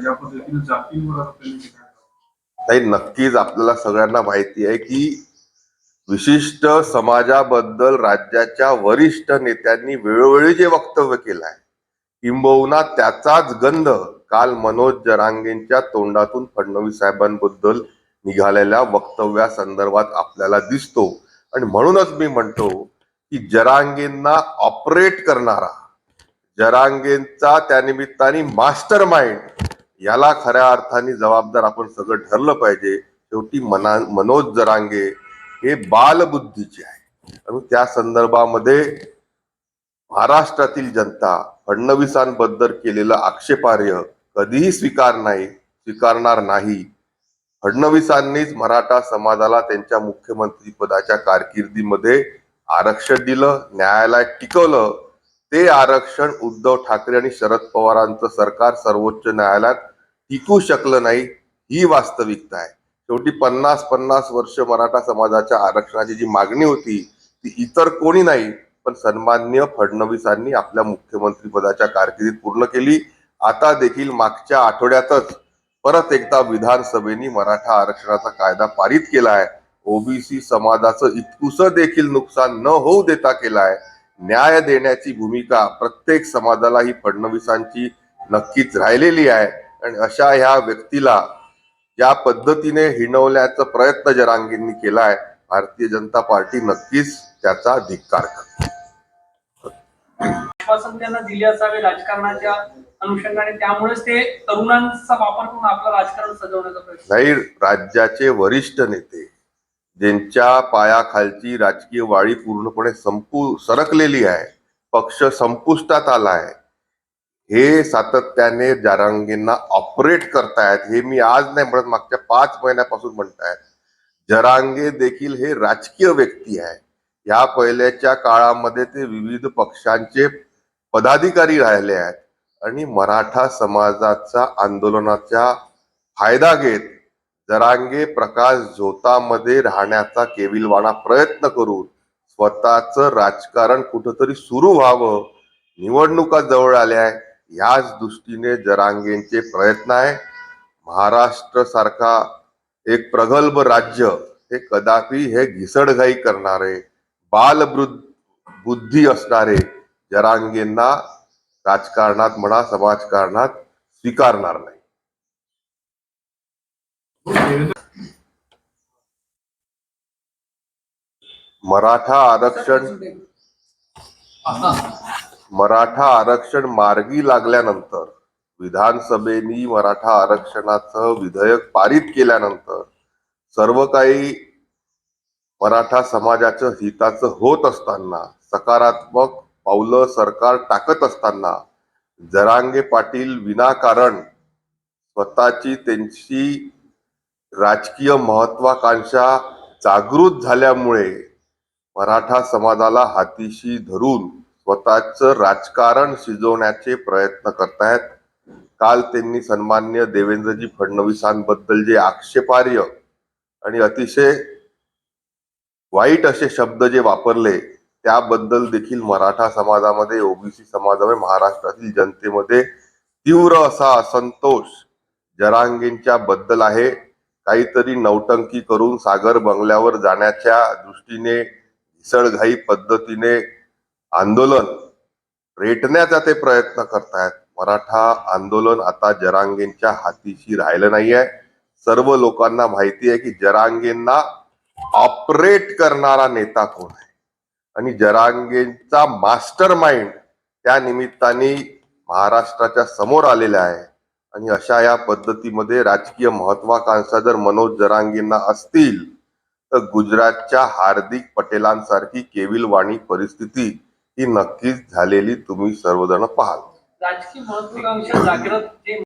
ज्या पद्धतीने जातींवर आता त्यांनी नाही नक्कीच आपल्याला सगळ्यांना माहिती आहे की विशिष्ट समाजाबद्दल राज्याच्या वरिष्ठ नेत्यांनी वेळोवेळी जे वक्तव्य केलं आहे किंबहुना त्याचाच गंध काल मनोज जरांगेंच्या तोंडातून फडणवीस साहेबांबद्दल निघालेल्या वक्तव्यासंदर्भात आपल्याला दिसतो. आणि म्हणूनच मी म्हणतो की जरांगेंना ऑपरेट करणारा जरांगेंचा त्यानिमित्ताने मास्टर माइंड याला खऱ्या अर्थाने जबाबदार आपण सगळं ठरलं पाहिजे. शेवटी मना मनोज जरांगे हे बालबुद्धीचे आहे आणि त्या संदर्भामध्ये महाराष्ट्रातील जनता फडणवीसांबद्दल केलेलं आक्षेपार्ह कधीही स्वीकार नाही स्वीकारणार नाही. फडणवीसांनीच मराठा समाजाला त्यांच्या मुख्यमंत्री पदाच्या कारकिर्दीमध्ये आरक्षण दिलं न्यायालयात टिकवलं. ते आरक्षण उद्धव ठाकरे आणि शरद पवारांचं सरकार सर्वोच्च न्यायालयात टिकू शकलं नाही ही वास्तविकता आहे. शेवटी पन्नास पन्नास वर्ष मराठा समाजाच्या आरक्षणाची जी मागणी होती ती इतर कोणी नाही पण सन्मान्य फडणवीसांनी आपल्या मुख्यमंत्री पदाच्या कारकिर्दीत पूर्ण केली. आता देखील मागच्या आठवड्यातच परत एकदा विधानसभेने मराठा आरक्षणाचा कायदा पारित केला आहे ओबीसी समाजाचं इतकुस देखील नुकसान न होऊ देता केलं आहे न्याय देण्याची भूमिका प्रत्येक समाजाला ही फडणवीसांची नक्कीच राहिलेली आहे. आणि अशा ह्या व्यक्तीला ज्या पद्धतीने हिणवण्याचा प्रयत्न जरांगींनी केला आहे भारतीय जनता पार्टी नक्कीच त्याचा धिक्कार करते. आश्वासन त्यांना दिले असावे राजकारणाच्या अनुषंगाने त्यामुळेच ते तरुणांचा वापर करून आपलं राजकारण सजवण्याचा प्रयत्न नाही राज्याचे वरिष्ठ नेते ज्यांच्या पायाखालची राजकीय वाळी पूर्णपणे संपू सरकलेली आहे पक्ष संपुष्टात आला आहे हे सातत्याने जरांगींना ऑपरेट करतायत हे मी आज नाही म्हणत मागच्या पाच महिन्यापासून म्हणतायत. जरांगे देखील हे राजकीय व्यक्ती आहे या पहिल्याच्या काळामध्ये ते विविध पक्षांचे पदाधिकारी राहिले आहेत आणि मराठा समाजाचा आंदोलनाचा फायदा घेत जरांगे प्रकाश झोतामध्ये राहण्याचा केविलवाणा प्रयत्न करून स्वतःच राजकारण कुठंतरी सुरू व्हावं निवडणुका जवळ आल्या आहे याच दृष्टीने जरांगेंचे प्रयत्न आहे. महाराष्ट्र सारखा एक प्रगल्भ राज्य हे कदापि हे घिसडघाई करणारे बालबृद्ध बुद्धी असणारे जरांगेंना राजकारणात म्हणा समाजकारणात स्वीकारणार नाही. मराठा आरक्षण मराठा आरक्षण मार्गी लागल्यानंतर विधानसभेनी मराठा आरक्षणाचं विधेयक पारित केल्यानंतर सर्व काही मराठा समाजाचं हिताचं होत असताना सकारात्मक पावलं सरकार टाकत असताना जरांगे पाटील विनाकारण स्वतःची त्यांची राजकीय महत्वाकांक्षा जागृत झाल्यामुळे मराठा समाजाला हातीशी धरून स्वतःचं राजकारण शिजवण्याचे प्रयत्न करतायत काल त्यांनी सन्मान्य देवेंद्रजी फडणवीसांबद्दल जे आक्षेपार्य आणि अतिशय वाईट असे शब्द जे वापरले त्याबद्दल देखील मराठा समाजामध्ये ओबीसी समाजामध्ये महाराष्ट्रातील जनतेमध्ये तीव्र असा असंतोष जरांगेंच्या बद्दल आहे. काहीतरी नौटंकी करून सागर बंगल्यावर जाण्याच्या दृष्टीने घिसळघाई पद्धतीने आंदोलन. रेटण्याचा ते प्रयत्न करतायत. मराठा आंदोलन आता जरांगेंच्या हातीशी राहिलं नाहीये. सर्व लोकांना माहिती आहे की जरांगेंना ऑपरेट करणारा नेता कोण आहे? आणि जरांगेंचा मास्टर माइंड त्या निमित्ताने महाराष्ट्राच्या समोर आलेला आहे. आणि अशा या पद्धतीमध्ये राजकीय महत्वाकांक्षा जर मनोज जरांगेंना असतील तर गुजरातच्या हार्दिक पटेलांसारखी केविलवाणी परिस्थिती ही नक्कीच झालेली तुम्ही सर्वजण पाहाल. राजकीय महत्वाकांक्षा जागृत